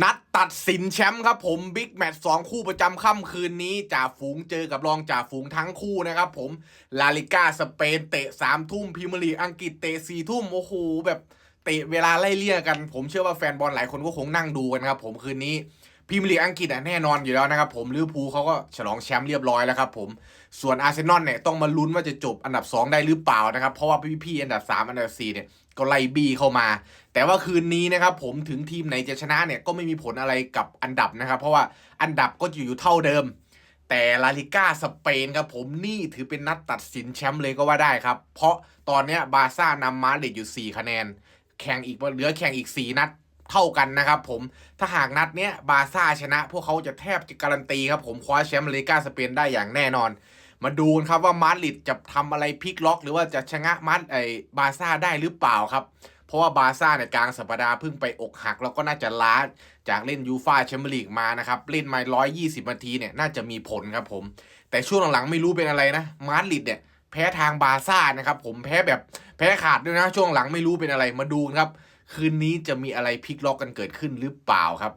นัดตัดสินแชมป์ครับผมบิ๊กแมตช์สองคู่ประจำค่ำคืนนี้จ่าฝูงเจอกับรองจ่าฝูงทั้งคู่นะครับผม ลาลิก้าสเปนเตะสามทุ่มพรีเมียร์ลีอังกฤษเตะสี่ทุ่มโอ้โหแบบเตะเวลาไล่เลี่ยกัน ผมเชื่อว่าแฟนบอลหลายคนก็คงนั่งดูกันครับผมคืนนี้ พรีเมียร์ลีกอังกฤษอะแน่นอนอยู่แล้วนะครับผมลิเวอร์พูลเขาก็ฉลองแชมป์เรียบร้อยแล้วครับผมส่วนอาร์เซนอลเนี่ยต้องมาลุ้นว่าจะจบอันดับ 2 ได้หรือเปล่านะครับเพราะว่าพี่ๆอันดับ 3 อันดับ4เนี่ยก็ไล่บี้เข้ามา แต่ว่าคืนนี้นะครับผมถึงทีมไหนจะชนะเนี่ยก็ไม่มีผลอะไรกับอันดับนะครับ เพราะว่าอันดับก็จะอยู่เท่าเดิม แต่ลาลิก้าสเปนครับผมนี่ถือเป็นนัดตัดสินแชมป์เลยก็ว่าได้ครับ เพราะตอนเนี้ยบาร์ซ่านำมาดริดอยู่ 4 คะแนน แข่งอีกเหลือแข่งอีก 4 นัด เท่ากันนะครับผม ถ้าหากนัดเนี้ยบาร์ซ่าชนะ พวกเขาจะแทบจะการันตีครับผมคว้าแชมป์ลาลิก้าสเปนได้อย่างแน่นอน มาดูกันครับว่ามาดริดจะทำอะไรพลิกล็อก หรือว่าจะชะงะมาดไอบาร์ซ่าได้หรือเปล่าครับเพราะว่าบาร์ซ่าในยกลางสัปดาห์เพิ่งไปอกหัก แล้วก็น่าจะล้าจากเล่นยูฟาแชมเปี้ยนลีกมานะครับ เล่นมา 120 นาทีเนี่ยน่าจะมีผลครับผม แต่ช่วงหลังๆไม่รู้เป็นอะไรนะ มาดริดเนี่ยแพ้ทางบาร์ซ่านะครับผมแพ้แบบแพ้ขาดด้วยนะ ช่วงหลังไม่รู้เป็นอะไรมาดูกันครับ คืนนี้จะมีอะไรพลิกล็อกกันเกิดขึ้นหรือเปล่าครับ